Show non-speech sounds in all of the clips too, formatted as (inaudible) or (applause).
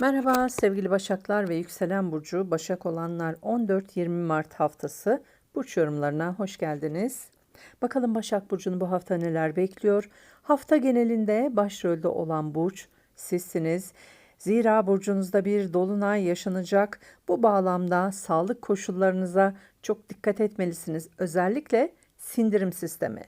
Merhaba sevgili Başaklar ve Yükselen Burcu Başak olanlar 14-20 Mart haftası burç yorumlarına hoş geldiniz. Bakalım Başak Burcu'nu bu hafta neler bekliyor? Hafta genelinde başrolde olan burç sizsiniz. Zira burcunuzda bir dolunay yaşanacak. Bu bağlamda sağlık koşullarınıza çok dikkat etmelisiniz. Özellikle sindirim sistemi.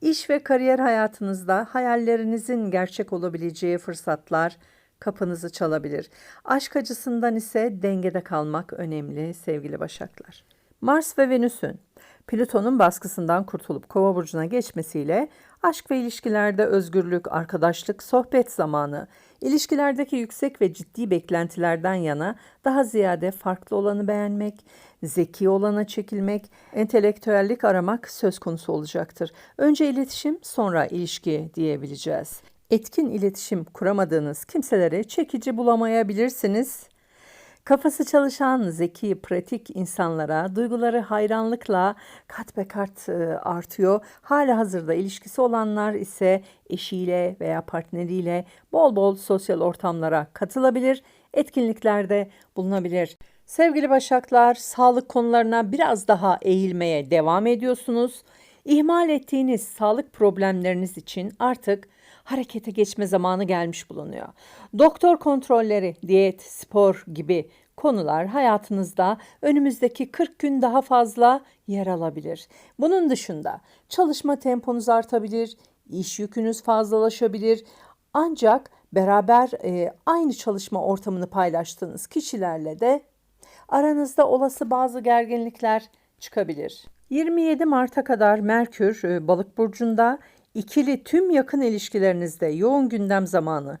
İş ve kariyer hayatınızda hayallerinizin gerçek olabileceği fırsatlar, kapınızı çalabilir. Aşk acısından ise dengede kalmak önemli sevgili Başaklar. Mars ve Venüs'ün Plüton'un baskısından kurtulup Kova burcuna geçmesiyle aşk ve ilişkilerde özgürlük, arkadaşlık, sohbet zamanı, ilişkilerdeki yüksek ve ciddi beklentilerden yana daha ziyade farklı olanı beğenmek, zeki olana çekilmek, entelektüellik aramak söz konusu olacaktır. Önce iletişim, sonra ilişki diyebileceğiz etkin iletişim kuramadığınız kimselere çekici bulamayabilirsiniz. Kafası çalışan, zeki, pratik insanlara duyguları hayranlıkla kat be kat e, artıyor. Hala hazırda ilişkisi olanlar ise eşiyle veya partneriyle bol bol sosyal ortamlara katılabilir, etkinliklerde bulunabilir. Sevgili Başaklar, sağlık konularına biraz daha eğilmeye devam ediyorsunuz. İhmal ettiğiniz sağlık problemleriniz için artık harekete geçme zamanı gelmiş bulunuyor. Doktor kontrolleri, diyet, spor gibi konular hayatınızda önümüzdeki 40 gün daha fazla yer alabilir. Bunun dışında çalışma temponuz artabilir, iş yükünüz fazlalaşabilir. Ancak beraber e, aynı çalışma ortamını paylaştığınız kişilerle de aranızda olası bazı gerginlikler çıkabilir. 27 Mart'a kadar Merkür e, Balık burcunda İkili tüm yakın ilişkilerinizde yoğun gündem zamanı.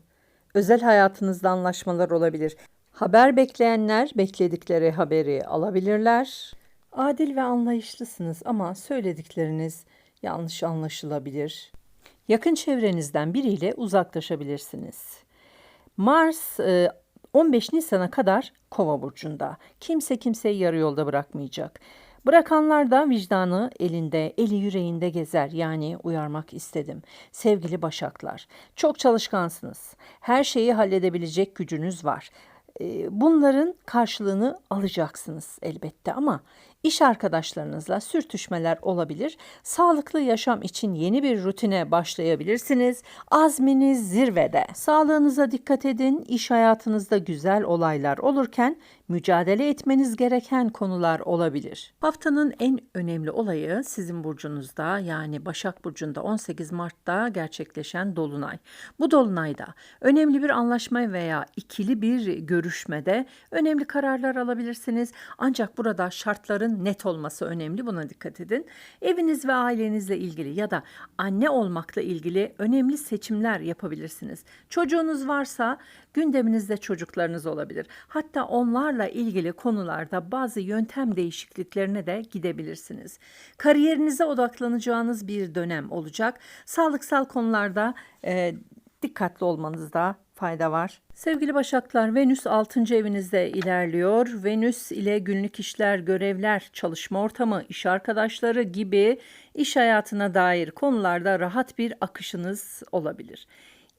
Özel hayatınızda anlaşmalar olabilir. Haber bekleyenler bekledikleri haberi alabilirler. Adil ve anlayışlısınız ama söyledikleriniz yanlış anlaşılabilir. Yakın çevrenizden biriyle uzaklaşabilirsiniz. Mars 15 e, Nisan'a kadar Kova burcunda. Kimse kimseyi yarı yolda bırakmayacak. Bırakanlar da vicdanı elinde, eli yüreğinde gezer. Yani uyarmak istedim. Sevgili Başaklar, çok çalışkansınız. Her şeyi halledebilecek gücünüz var. Ee, bunların karşılığını alacaksınız elbette ama İş arkadaşlarınızla sürtüşmeler olabilir. Sağlıklı yaşam için yeni bir rutine başlayabilirsiniz. Azminiz zirvede. Sağlığınıza dikkat edin. İş hayatınızda güzel olaylar olurken mücadele etmeniz gereken konular olabilir. Haftanın en önemli olayı sizin burcunuzda yani Başak burcunda 18 Mart'ta gerçekleşen dolunay. Bu dolunayda önemli bir anlaşma veya ikili bir görüşmede önemli kararlar alabilirsiniz. Ancak burada şartların kararların net olması önemli. Buna dikkat edin. Eviniz ve ailenizle ilgili ya da anne olmakla ilgili önemli seçimler yapabilirsiniz. Çocuğunuz varsa gündeminizde çocuklarınız olabilir. Hatta onlarla ilgili konularda bazı yöntem değişikliklerine de gidebilirsiniz. Kariyerinize odaklanacağınız bir dönem olacak. Sağlıksal konularda e, dikkatli olmanızda fayda var. Sevgili Başaklar, Venüs 6. evinizde ilerliyor. Venüs ile günlük işler, görevler, çalışma ortamı, iş arkadaşları gibi iş hayatına dair konularda rahat bir akışınız olabilir.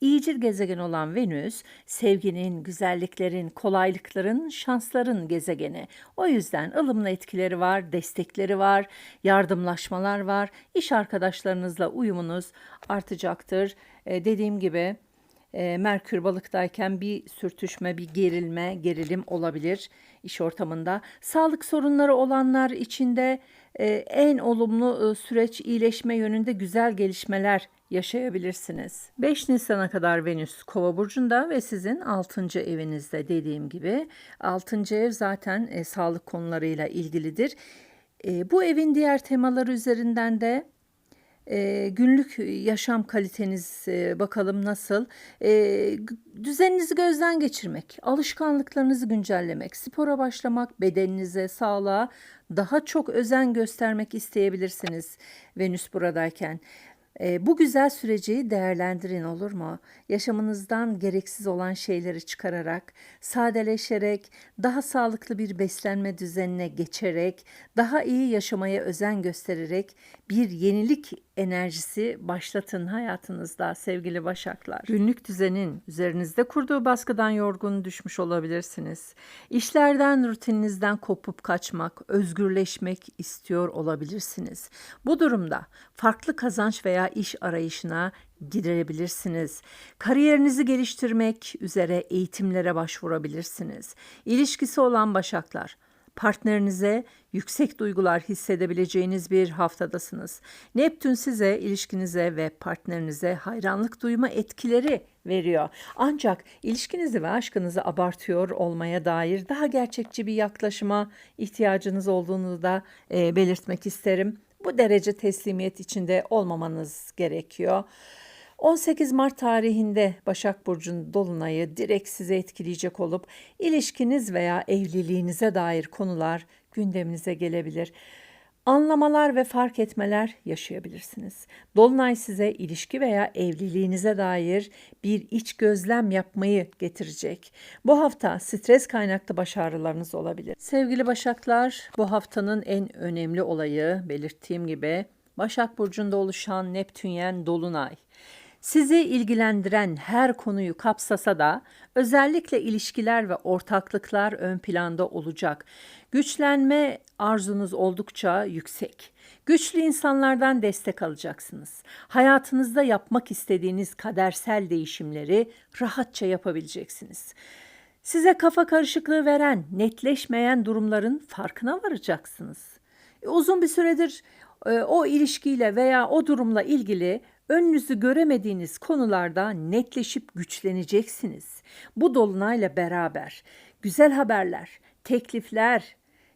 İyicil gezegen olan Venüs, sevginin, güzelliklerin, kolaylıkların, şansların gezegeni. O yüzden ılımlı etkileri var, destekleri var, yardımlaşmalar var. İş arkadaşlarınızla uyumunuz artacaktır. Ee, dediğim gibi e, Merkür balıktayken bir sürtüşme, bir gerilme, gerilim olabilir iş ortamında. Sağlık sorunları olanlar içinde e, en olumlu e, süreç iyileşme yönünde güzel gelişmeler yaşayabilirsiniz. 5 Nisan'a kadar Venüs Kova burcunda ve sizin 6. evinizde dediğim gibi 6. ev zaten e, sağlık konularıyla ilgilidir. E, bu evin diğer temaları üzerinden de e, günlük yaşam kaliteniz e, bakalım nasıl. E, düzeninizi gözden geçirmek, alışkanlıklarınızı güncellemek, spora başlamak, bedeninize, sağlığa daha çok özen göstermek isteyebilirsiniz Venüs buradayken. E, bu güzel süreci değerlendirin olur mu? Yaşamınızdan gereksiz olan şeyleri çıkararak, sadeleşerek, daha sağlıklı bir beslenme düzenine geçerek, daha iyi yaşamaya özen göstererek bir yenilik enerjisi başlatın hayatınızda sevgili Başaklar. Günlük düzenin üzerinizde kurduğu baskıdan yorgun düşmüş olabilirsiniz. İşlerden, rutininizden kopup kaçmak, özgürleşmek istiyor olabilirsiniz. Bu durumda farklı kazanç veya iş arayışına gidebilirsiniz. Kariyerinizi geliştirmek üzere eğitimlere başvurabilirsiniz. İlişkisi olan başaklar, partnerinize yüksek duygular hissedebileceğiniz bir haftadasınız. Neptün size, ilişkinize ve partnerinize hayranlık duyma etkileri veriyor. Ancak ilişkinizi ve aşkınızı abartıyor olmaya dair daha gerçekçi bir yaklaşıma ihtiyacınız olduğunu da e, belirtmek isterim. Bu derece teslimiyet içinde olmamanız gerekiyor. 18 Mart tarihinde Başak Burcu'nun dolunayı direkt size etkileyecek olup ilişkiniz veya evliliğinize dair konular gündeminize gelebilir. Anlamalar ve fark etmeler yaşayabilirsiniz. Dolunay size ilişki veya evliliğinize dair bir iç gözlem yapmayı getirecek. Bu hafta stres kaynaklı baş ağrılarınız olabilir. Sevgili Başaklar, bu haftanın en önemli olayı belirttiğim gibi Başak Burcu'nda oluşan Neptünyen Dolunay. Sizi ilgilendiren her konuyu kapsasa da özellikle ilişkiler ve ortaklıklar ön planda olacak. Güçlenme arzunuz oldukça yüksek. Güçlü insanlardan destek alacaksınız. Hayatınızda yapmak istediğiniz kadersel değişimleri rahatça yapabileceksiniz. Size kafa karışıklığı veren, netleşmeyen durumların farkına varacaksınız. E, uzun bir süredir e, o ilişkiyle veya o durumla ilgili önünüzü göremediğiniz konularda netleşip güçleneceksiniz. Bu dolunayla beraber güzel haberler, teklifler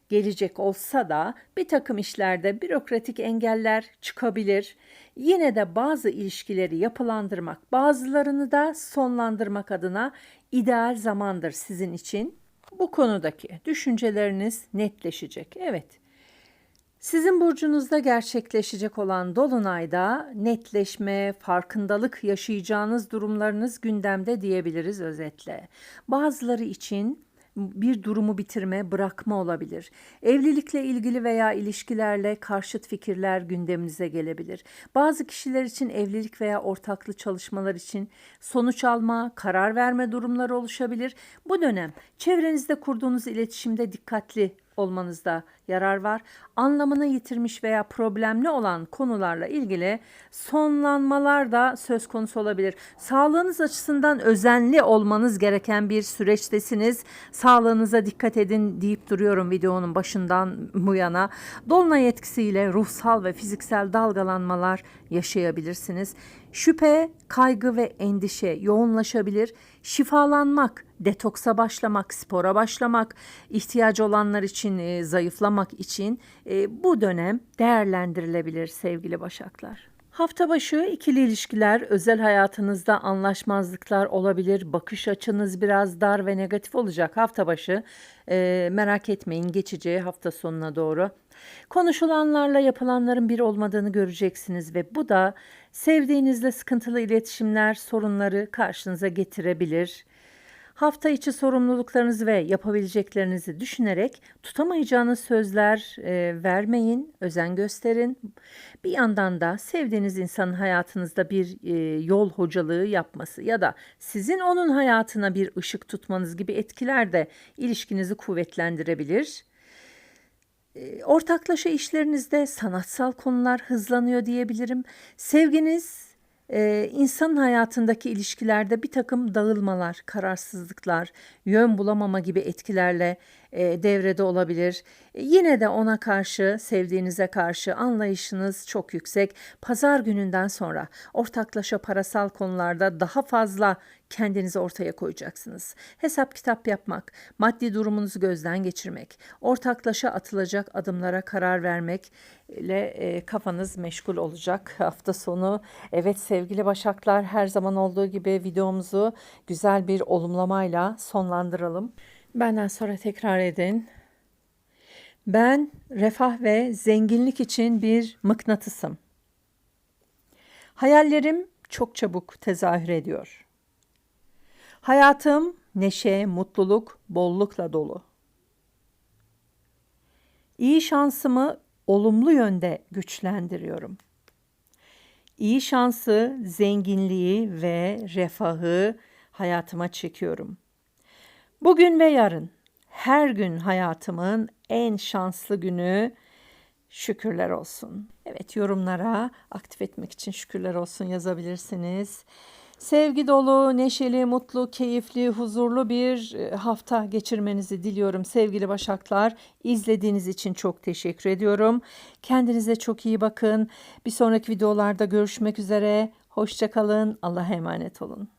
gelecek olsa da bir takım işlerde bürokratik engeller çıkabilir. Yine de bazı ilişkileri yapılandırmak, bazılarını da sonlandırmak adına ideal zamandır sizin için. Bu konudaki düşünceleriniz netleşecek. Evet. Sizin burcunuzda gerçekleşecek olan dolunayda netleşme, farkındalık yaşayacağınız durumlarınız gündemde diyebiliriz özetle. Bazıları için bir durumu bitirme, bırakma olabilir. Evlilikle ilgili veya ilişkilerle karşıt fikirler gündeminize gelebilir. Bazı kişiler için evlilik veya ortaklı çalışmalar için sonuç alma, karar verme durumları oluşabilir. Bu dönem çevrenizde kurduğunuz iletişimde dikkatli olmanızda yarar var. Anlamını yitirmiş veya problemli olan konularla ilgili sonlanmalar da söz konusu olabilir. Sağlığınız açısından özenli olmanız gereken bir süreçtesiniz. Sağlığınıza dikkat edin deyip duruyorum videonun başından bu yana. Dolunay etkisiyle ruhsal ve fiziksel dalgalanmalar yaşayabilirsiniz. Şüphe, kaygı ve endişe yoğunlaşabilir. Şifalanmak, detoksa başlamak, spora başlamak, ihtiyacı olanlar için e, zayıflamak için e, bu dönem değerlendirilebilir sevgili Başaklar. Hafta başı ikili ilişkiler, özel hayatınızda anlaşmazlıklar olabilir. Bakış açınız biraz dar ve negatif olacak hafta başı. E, merak etmeyin geçeceği hafta sonuna doğru. Konuşulanlarla yapılanların bir olmadığını göreceksiniz ve bu da sevdiğinizle sıkıntılı iletişimler, sorunları karşınıza getirebilir. Hafta içi sorumluluklarınızı ve yapabileceklerinizi düşünerek tutamayacağınız sözler e, vermeyin, özen gösterin. Bir yandan da sevdiğiniz insanın hayatınızda bir e, yol hocalığı yapması ya da sizin onun hayatına bir ışık tutmanız gibi etkiler de ilişkinizi kuvvetlendirebilir. E, ortaklaşa işlerinizde sanatsal konular hızlanıyor diyebilirim. Sevginiz e, insanın hayatındaki ilişkilerde bir takım dağılmalar, kararsızlıklar, yön bulamama gibi etkilerle e, devrede olabilir. E, yine de ona karşı, sevdiğinize karşı anlayışınız çok yüksek. Pazar gününden sonra ortaklaşa parasal konularda daha fazla kendinizi ortaya koyacaksınız. Hesap kitap yapmak, maddi durumunuzu gözden geçirmek, ortaklaşa atılacak adımlara karar vermek ile e, kafanız meşgul olacak (laughs) hafta sonu. Evet sevgili Başaklar her zaman olduğu gibi videomuzu güzel bir olumlamayla sonlandıralım. Benden sonra tekrar edin. Ben refah ve zenginlik için bir mıknatısım. Hayallerim çok çabuk tezahür ediyor. Hayatım neşe, mutluluk, bollukla dolu. İyi şansımı olumlu yönde güçlendiriyorum. İyi şansı, zenginliği ve refahı hayatıma çekiyorum. Bugün ve yarın her gün hayatımın en şanslı günü şükürler olsun. Evet yorumlara aktif etmek için şükürler olsun yazabilirsiniz. Sevgi dolu, neşeli, mutlu, keyifli, huzurlu bir e, hafta geçirmenizi diliyorum sevgili Başaklar. İzlediğiniz için çok teşekkür ediyorum. Kendinize çok iyi bakın. Bir sonraki videolarda görüşmek üzere. Hoşçakalın. Allah'a emanet olun.